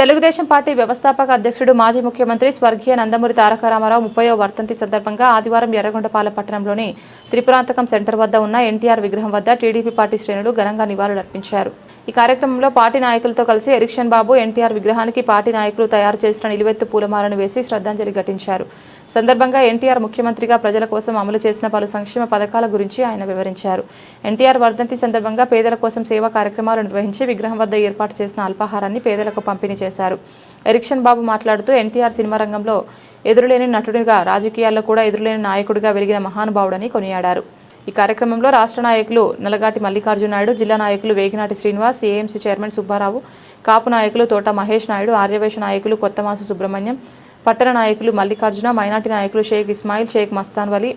Telugu Desam party వ్యవస్థాపక అధ్యక్షుడు మాజీ ముఖ్యమంత్రి స్వర్గీయ నందమూరి తారక రామారావు ముప్పయో వర్తంతి సందర్భంగా ఆదివారం ఎర్రగొండపాల పట్టణంలోని త్రిపురాంతకం సెంటర్ వద్ద ఉన్న ఎన్టీఆర్ విగ్రహం వద్ద టీడీపీ పార్టీ శ్రేణులు ఘనంగా నివాళులర్పించారు. ఈ కార్యక్రమంలో పార్టీ నాయకులతో కలిసి ఎరిక్షన్ బాబు ఎన్టీఆర్ విగ్రహానికి పార్టీ నాయకులు తయారు చేసిన నిలువెత్తు పూలమాలను వేసి శ్రద్ధాంజలి ఘటించారు. సందర్భంగా ఎన్టీఆర్ ముఖ్యమంత్రిగా ప్రజల కోసం అమలు చేసిన పలు సంక్షేమ పథకాల గురించి ఆయన వివరించారు. ఎన్టీఆర్ వర్ధంతి సందర్భంగా పేదల కోసం సేవా కార్యక్రమాలు నిర్వహించి విగ్రహం వద్ద ఏర్పాటు చేసిన అల్పాహారాన్ని పేదలకు పంపిణీ చేశారు. ఎరిక్షన్ బాబు మాట్లాడుతూ ఎన్టీఆర్ సినిమా రంగంలో ఎదురులేని నటుడిగా రాజకీయాల్లో కూడా ఎదురులేని నాయకుడిగా వెలిగిన మహానుభావుడని కొనియాడారు. ఈ కార్యక్రమంలో రాష్ట్ర నాయకులు నలగాటి మల్లికార్జున నాయుడు జిల్లా నాయకులు Veginati Srinivas A M C chairman Subbarao Kapu నాయకులు తోట మహేష్ నాయుడు ఆర్యవేశ నాయకులు కొత్తమాసు సుబ్రహ్మణ్యం పట్టణ నాయకులు మల్లికార్జున మైనార్టీ నాయకులు షేక్ ఇస్మాయిల్ షేక్ మస్తాన్ వలి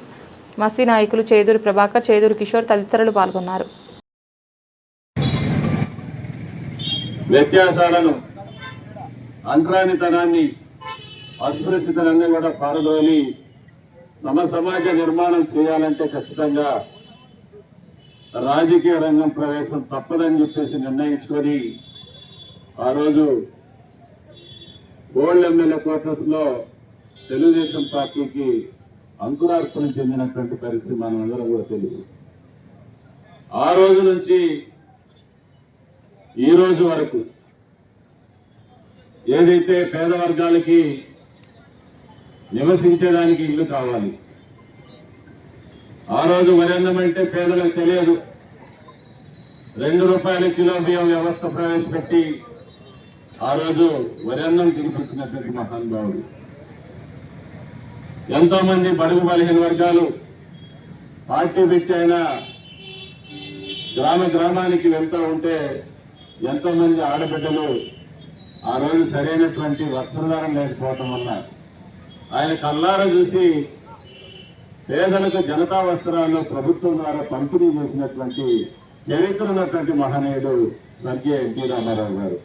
మసీ నాయకులు చేదూరు ప్రభాకర్ చేదూరు కిషోర్ తదితరులు పాల్గొన్నారు. వ్యత్యాసాలను అంతరానితనాన్ని అస్పృశ్యతలన్నీ కూడా పారదోని సమసమాజ నిర్మాణం చేయాలంటే ఖచ్చితంగా రాజకీయ రంగం ప్రవేశం తప్పదని చెప్పేసి నిర్ణయించుకొని ఆ రోజు గోల్డ్ ఎమ్మెల్యే క్వార్టర్స్లో తెలుగుదేశం పార్టీకి అంకురార్పణ చెందినటువంటి పరిస్థితి మనందరం కూడా తెలుసు. ఆ రోజు నుంచి ఈ రోజు వరకు ఏదైతే పేద వర్గాలకి నివసించడానికి ఇల్లు కావాలి. ఆ రోజు వరెన్నం అంటే పేదలకు తెలియదు. రెండు రూపాయల కిలో బియ్యం వ్యవస్థ ప్రవేశపెట్టి ఆ రోజు వరెన్నం తినిపించినటువంటి మహానుభావుడు. ఎంతో మంది బడుగు బలహీన వర్గాలు పార్టీ పెట్టి అయినా గ్రామ గ్రామానికి వెళ్తూ ఉంటే ఎంతో మంది ఆడబిడ్డలు ఆ రోజు సరైనటువంటి వస్త్రధారం లేకపోవటం వల్ల ఆయన కల్లారా చూసి పేదలకు జనతా వస్త్రాలు ప్రభుత్వం ద్వారా పంపిణీ చేసినటువంటి చరిత్ర ఉన్నటువంటి మహనీయుడు స్వర్గీయ ఎన్టీ రామారావు గారు.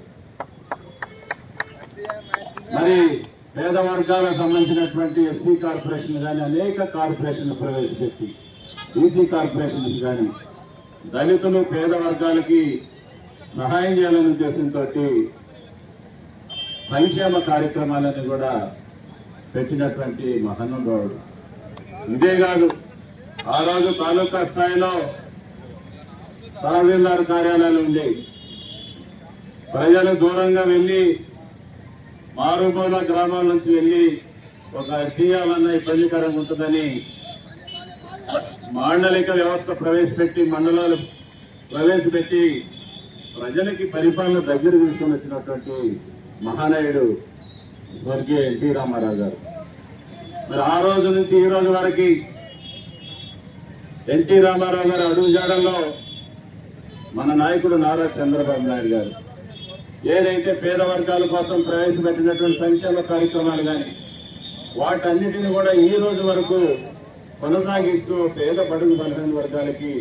మరి పేద వర్గాలకు సంబంధించినటువంటి ఎస్సీ కార్పొరేషన్ కానీ అనేక కార్పొరేషన్లు ప్రవేశపెట్టి బీసీ కార్పొరేషన్స్ కానీ దళితులు పేద వర్గాలకి సహాయం చేయాలనే ఉద్దేశంతో సంక్షేమ కార్యక్రమాలను కూడా పెట్టినటువంటి మహానుభావుడు ఇదే కాదు ఆ రోజు తాలూకా స్థాయిలో తహసీల్దార్ కార్యాలయాలు ఉండేవి. ప్రజలు దూరంగా వెళ్ళి మారుమూల గ్రామాల నుంచి వెళ్ళి ఒక తీయాలన్న ఇబ్బందికరంగా ఉంటుందని మాండలిక వ్యవస్థ ప్రవేశపెట్టి మండలాలు ప్రవేశపెట్టి ప్రజలకి పరిపాలన దగ్గర తీసుకుని వచ్చినటువంటి మహానాయుడు స్వర్గీయ ఎన్టీ రామారావు గారు. మరి ఆ రోజు నుంచి ఈ రోజు వరకు ఎన్టీ రామారావు గారు అడుగుజాడల్లో మన నాయకుడు నారా చంద్రబాబు నాయుడు గారు. ఏదైతే పేద వర్గాల కోసం ప్రవేశపెట్టినటువంటి సంక్షేమ కార్యక్రమాలు కానీ వాటన్నిటిని కూడా ఈ రోజు వరకు కొనసాగిస్తూ పేద బడుగు బలహీన వర్గాలకి